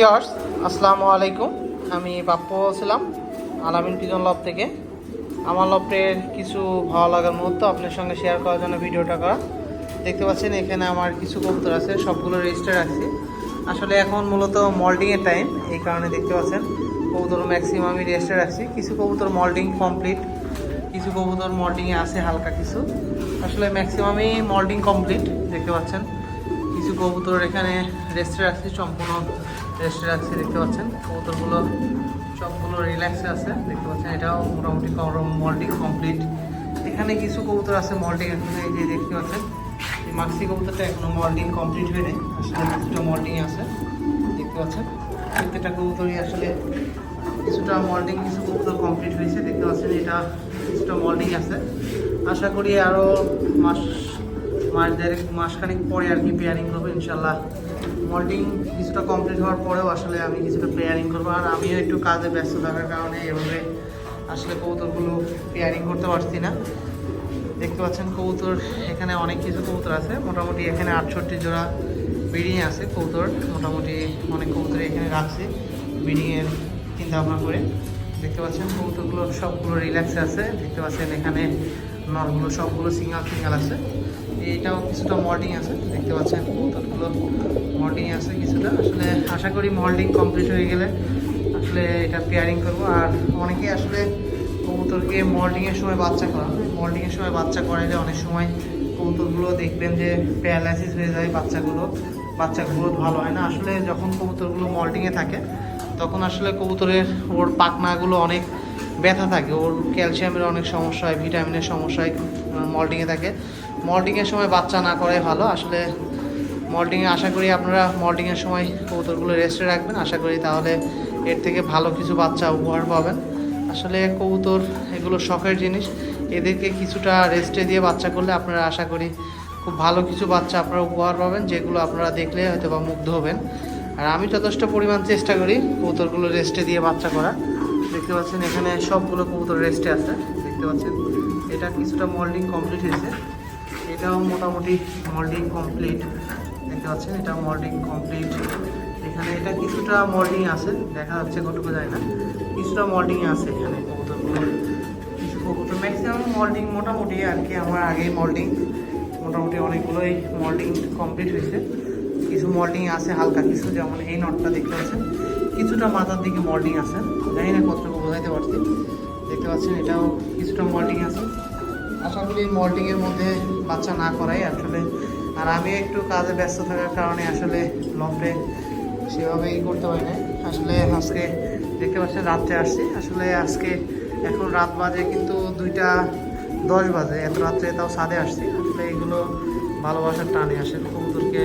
Years আসসালামু আলাইকুম। আমি বাপ্পু বলছিলাম, আলামিন পিজন লব থেকে। আমার লবটের কিছু ভালো লাগার মুহূর্ত আপনার সঙ্গে শেয়ার করার জন্য ভিডিওটা করা। দেখতে পাচ্ছেন, এখানে আমার কিছু কবুতর আছে, সবগুলো রেজিস্টার রাখছি আসলে এখন মূলত মল্ডিংয়ের টাইম এই কারণে দেখতে পাচ্ছেন, কবুতর ম্যাক্সিমাম আমি রেজিস্টার রাখছি কিছু কবুতর মল্ডিং কমপ্লিট কিছু কবুতর মল্ডিংয়ে আছে হালকা কিছু। আসলে ম্যাক্সিমামই মল্ডিং কমপ্লিট দেখতে পাচ্ছেন। কিছু কবুতর এখানে রেস্টে রাখছি সম্পূর্ণ রেস্টে রাখছি দেখতে পাচ্ছেন। কবুতরগুলো সবগুলো রিল্যাক্সে আছে, দেখতে পাচ্ছেন এটাও মোটামুটি মল্টিং কমপ্লিট এখানে কিছু কবুতর আছে মল্টিং এখানে যে দেখতে পাচ্ছেন। এই মাক্সি কবুতরটা এখনও মল্টিং কমপ্লিট হয়ে নেই আসলে কিছুটা মল্টিং আছে, দেখতে পাচ্ছেন। প্রত্যেকটা কবুতরই আসলে কিছুটা মল্টিং কিছু কবুতর কমপ্লিট হয়েছে, দেখতে পাচ্ছেন, এটা কিছুটা মল্টিং আছে। আশা করি আরও মাস মাস দেড়েক, মাসখানেক পরে আর কি পেয়ারিং করব, ইনশাল্লাহ। মল্টিং কিছুটা কমপ্লিট হওয়ার পরেও আসলে আমি কিছুটা পেয়ারিং করব। আর আমিও একটু কাজে ব্যস্ত থাকার কারণে এভাবে আসলে কবুতরগুলো পেয়ারিং করতে পারছি না। দেখতে পাচ্ছেন কবুতর এখানে অনেক কিছু কবুতর আছে। মোটামুটি এখানে আটষট্টি জোড়া বিডিং আছে কবুতর মোটামুটি অনেক কবুতর এখানে রাখছি বিডিংয়ের চিন্তা ভাবনা করে। দেখতে পাচ্ছেন কবুতরগুলো সবগুলো রিল্যাক্সে আছে। দেখতে পাচ্ছেন এখানে নরগুলো সবগুলো সিঙ্গাল সিঙ্গাল আছে। এইটাও কিছুটা মল্টিং আছে, দেখতে পাচ্ছেন কবুতরগুলো মল্টিং আছে কিছুটা। আসলে আশা করি মল্টিং কমপ্লিট হয়ে গেলে আসলে এটা পেয়ারিং করব। আর অনেকে আসলে কবুতরকে মল্টিংয়ের সময় বাচ্চা করা মল্টিংয়ের সময় বাচ্চা করাইলে অনেক সময় কবুতরগুলো দেখবেন যে প্যারালাইসিস হয়ে যায়, বাচ্চাগুলো বাচ্চাগুলো ভালো হয় না। আসলে যখন কবুতরগুলো মল্টিংয়ে থাকে, তখন আসলে কবুতরের ওর পাখনাগুলো অনেক ব্যথা থাকে, ওর ক্যালসিয়ামের অনেক সমস্যা হয়, ভিটামিনের সমস্যা হয় মল্টিংয়ে থাকে। মল্টিংয়ের সময় বাচ্চা না করাই ভালো, আসলে মল্টিংয়ে আশা করি আপনারা মল্টিংয়ের সময় কবুতরগুলো রেস্টে রাখবেন। আশা করি তাহলে এর থেকে ভালো কিছু বাচ্চা উপহার পাবেন। আসলে কবুতর এগুলো শখের জিনিস, এদেরকে কিছুটা রেস্টে দিয়ে বাচ্চা করলে আপনারা আশা করি খুব ভালো কিছু বাচ্চা আপনারা উপহার পাবেন, যেগুলো আপনারা দেখলে হয়তো বা মুগ্ধ হবেন। আর আমি যথেষ্ট পরিমাণ চেষ্টা করি কবুতরগুলো রেস্টে দিয়ে বাচ্চা করা দেখতে পাচ্ছেন এখানে সবগুলো কবুতর রেস্টে আছে। দেখতে পাচ্ছেন, এটা কিছুটা মোল্ডিং কমপ্লিট হয়েছে। এটাও মোটামুটি মল্ডিং কমপ্লিট দেখতে পাচ্ছেন, এটা মল্ডিং কমপ্লিট এখানে এটা কিছুটা মোল্ডিং আছে, দেখা যাচ্ছে কতটুকু যায় না। কিছুটা মোল্ডিং আছে এখানে কবুতরগুলো। কিছু কবুতর ম্যাক্সিমাম মোল্ডিং মোটামুটি আর কি, আমার আগেই মল্ডিং মোটামুটি অনেকগুলোই মল্ডিং কমপ্লিট হয়েছে। কিছু মোল্ডিং আছে হালকা কিছু, যেমন এই নটটা দেখতে পাচ্ছেন। কিছুটা মাথার দিকে মোল্ডিং আছে। জানি না কতটুকু বোঝাইতে পারছি। দেখতে পাচ্ছেন, এটাও কিছুটা মোল্ডিং আছে। আশা করি মল্টিংয়ের মধ্যে বাচ্চা না করাই আসলে। আর আমি একটু কাজে ব্যস্ত থাকার কারণে আসলে লম্বে সেভাবে ই করতে পারি না। আসলে আজকে দেখতে পাচ্ছেন, রাত্রে আসছি। আসলে আজকে এখন রাত বাজে কিন্তু দুইটা দশ বাজে। এত রাত্রে তাও সাদে আসছি। আসলে এগুলো ভালোবাসার টানে আসে কবুতরকে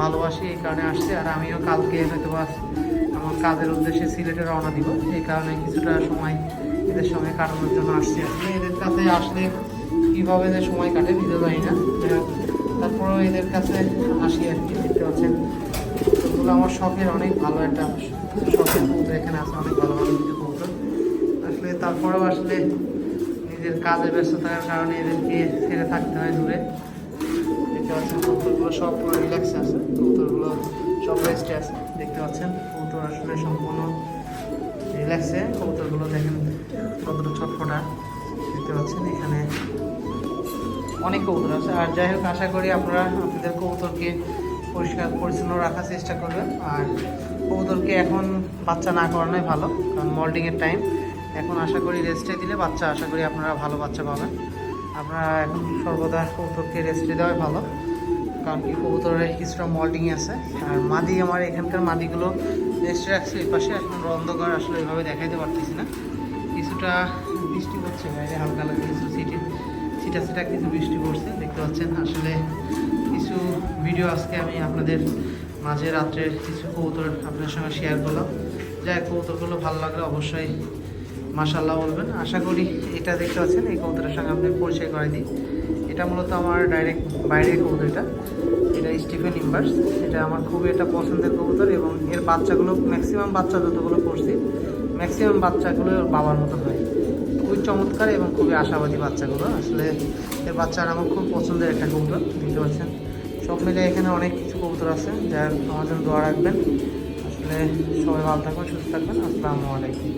ভালোবাসি এই কারণে আসছে। আর আমিও কালকে হয়তো বা কাজের উদ্দেশ্যে সিলেটে রওনা দিব। এই কারণে কিছুটা সময় এদের সঙ্গে কাটানোর জন্য আসছি। আসলে এদের কাছে আসলে কীভাবে যে সময় কাটে নিজে না। যাই হোক, তারপরেও এদের কাছে আসি আর কি দেখতে পাচ্ছেন। এগুলো আমার শখের অনেক ভালো একটা শখের কবুতর এখানে আছে অনেক ভালো ভালো কিছু কবুতর আসলে তারপরেও আসলে নিজের কাজে ব্যস্ত থাকার কারণে এদেরকে ছেড়ে থাকতে হয় দূরে। দেখতে পাচ্ছেন কবুতরগুলো সব রিল্যাক্স আছে। কবুতরগুলো সব রেস্টে দেখতে পাচ্ছেন কবুতর আসলে সম্পূর্ণ রিল্যাক্সে কবুতরগুলো দেখেন কতটা ছটফটা। দেখতে পাচ্ছেন, এখানে অনেক কবুতর আছে। আর যাই হোক, আশা করি আপনারা আপনাদের কবুতরকে পরিষ্কার, পরিচ্ছন্ন রাখার চেষ্টা করবেন। আর কবুতরকে এখন বাচ্চা না করানোই ভালো, কারণ মল্টিংয়ের টাইম এখন আশা করি রেস্টে দিলে বাচ্চা, আশা করি আপনারা ভালো বাচ্চা পাবেন। আপনারা এখন সর্বদা কবুতরকে রেস্টে দেওয়াই ভালো। কারণ কি, কবুতরের কিছুটা মল্টিং আছে। আর মাদি, আমার এখানকার মাদিগুলো রেস্টে রাখছে এই পাশে। এখন অন্ধকার, আসলে এভাবে দেখাইতে পারতেছি না। কিছুটা বৃষ্টি পড়ছে, বাইরে হালকা হালকা কিছু সিটি ছিটা ছিটা কিছু বৃষ্টি পড়ছে, দেখতে পাচ্ছেন। আসলে কিছু ভিডিও আজকে আমি আপনাদের মাঝে রাত্রের কিছু কবুতর আপনার সঙ্গে শেয়ার করলাম। যাই কবুতরগুলো ভালো লাগলে অবশ্যই মাশাল্লাহ বলবেন। আশা করি এটা দেখতে পাচ্ছেন, এই কবুতরের সঙ্গে আপনি পরিচয় করে দিই। এটা মূলত আমার ডাইরেক্ট বাইরের কবুতর এটা এটা স্টিফেন ইম্বার্স এটা আমার খুবই একটা পছন্দের কবুতর এবং এর বাচ্চাগুলো ম্যাক্সিমাম বাচ্চা যতগুলো করছি ম্যাক্সিমাম বাচ্চাগুলো ওর বাবার মতো হয়। খুবই চমৎকার এবং খুবই আশাবাদী বাচ্চাগুলো। আসলে এর বাচ্চার আমার খুব পছন্দের একটা কবুতর দেখতে পাচ্ছেন সব মিলে এখানে অনেক কিছু কবুতর আছে, যার আমার জন্য দোয়া রাখবেন। আসলে সবাই ভালো থাকবেন, সুস্থ থাকবেন। আসসালামু আলাইকুম।